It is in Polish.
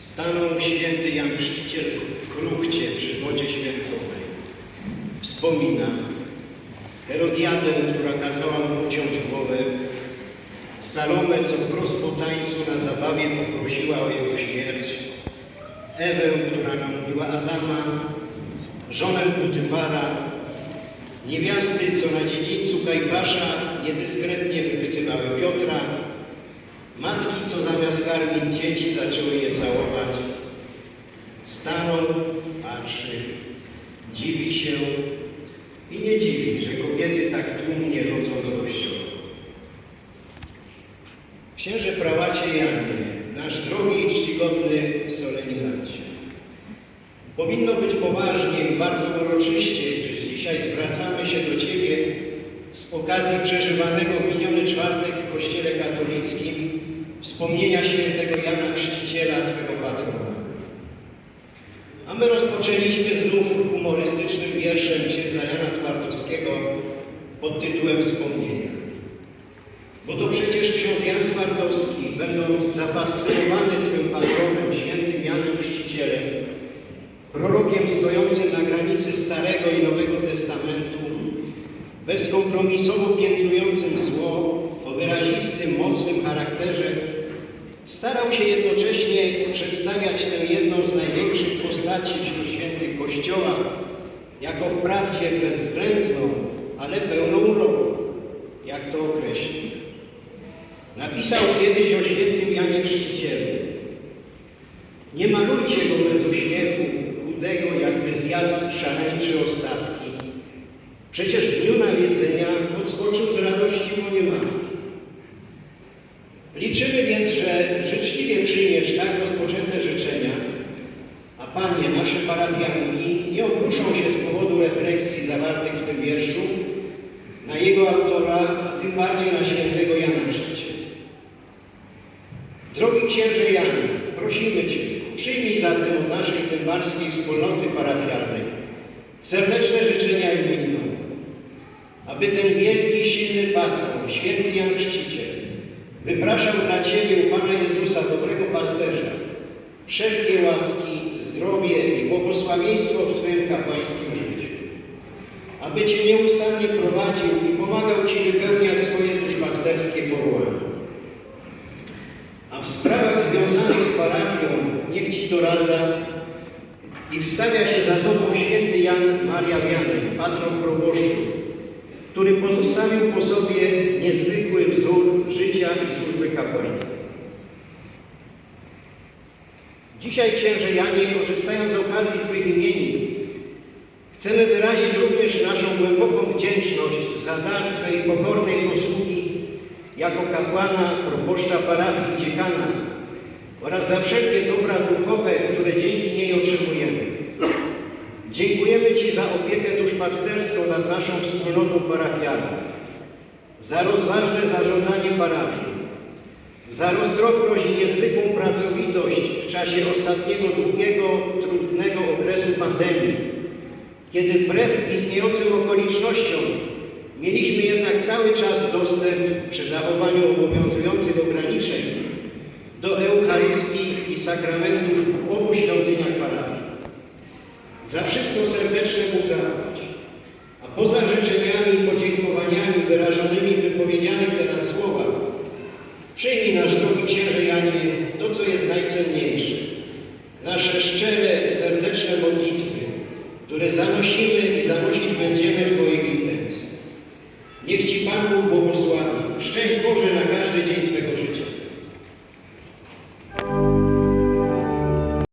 Stanął święty Jan Chrzciciel w kruchcie przy wodzie święconej. Wspomina Herodiadę, która kazała mu uciąć głowę, Salomę, co wprost po tańcu na zabawie poprosiła o jego śmierć, Ewę, która namówiła Adama, żonę Putypara, niewiasty, co na dziedzińcu Kajfasza niedyskretnie wypytywały Piotra, matki, co zamiast karmić dzieci zaczęły je całować. Stanął, patrzy, dziwi się i nie dziwi, że kobiety tak tłumnie chodzą do kościoła. Księże prałacie Janie, nasz drogi i czcigodny solenizancie. Powinno być poważnie i bardzo uroczyście, gdyż dzisiaj zwracamy się do Ciebie z okazji przeżywanego miniony czwartek w Kościele katolickim wspomnienia świętego Jana Chrzciciela, Twego patrona. A my rozpoczęliśmy znów humorystycznym wierszem księdza Jana Twardowskiego pod tytułem Wspomnienia. Bo to przecież ksiądz Jan Twardowski, będąc zafascynowany swym patronem, świętym Janem Chrzcicielem, prorokiem stojącym na granicy Starego i Nowego Testamentu, bezkompromisowo piętrującym zło o wyrazistym, mocnym charakterze, starał się jednocześnie przedstawiać tę jedną z największych postaci wśród świętych Kościoła jako wprawdzie bezwzględną, ale pełną uroku, jak to określił. Napisał kiedyś o świętym Janie Chrzcicielu. Nie malujcie go bez uśmiechu, chudego jakby zjadł szaleńczy ostatki. Przecież w dniu nawiedzenia podskoczył z radości moje matki. Liczymy więc, że życzliwie przyjmiesz tak rozpoczęte życzenia, a Panie, nasze parafianki nie okruszą się z powodu refleksji zawartych w tym wierszu na jego autora, a tym bardziej na świętego Jana Chrzciciela. Drogi księże Janie, prosimy Cię, przyjmij zatem od naszej dębarskiej wspólnoty parafialnej serdeczne życzenia imieninowe, aby ten wielki, silny patron, święty Jan Chrzciciel, wypraszał dla Ciebie Pana Jezusa, dobrego pasterza, wszelkie łaski, zdrowie i błogosławieństwo w Twoim kapłańskim życiu, aby Cię nieustannie prowadził i pomagał Ci wypełniać swoje duszpasterskie powołanie. A w sprawach związanych z parafią niech Ci doradza i wstawia się za Tobą święty Jan Maria Wianek, patron proboszczów, który pozostawił po sobie niezwykły wzór życia i służby kapłańskiej. Dzisiaj, księże Janie, korzystając z okazji Twych imienin, chcemy wyrazić również naszą głęboką wdzięczność za dar Twojej pokornej posługi jako kapłana, proboszcza parafii i dziekana oraz za wszelkie dobra duchowe, które dzięki niej otrzymujemy. Dziękujemy Ci za opiekę duszpasterską nad naszą wspólnotą parafialną, za rozważne zarządzanie parafią, za roztropność i niezwykłą pracowitość w czasie ostatniego długiego, trudnego okresu pandemii, kiedy wbrew istniejącym okolicznościom mieliśmy jednak cały czas dostęp przy zachowaniu obowiązujących ograniczeń do Eucharystii i sakramentów w obu świątyniach parafii. Za wszystko serdecznie Mu poza życzeniami i podziękowaniami wyrażonymi w wypowiedzianych teraz słowach, przyjmij nasz drogi księże Janie to, co jest najcenniejsze. Nasze szczere, serdeczne modlitwy, które zanosimy i zanosić będziemy w Twoich intencji. Niech Ci Pan Bóg błogosławi. Szczęść Boże na każdy dzień Twego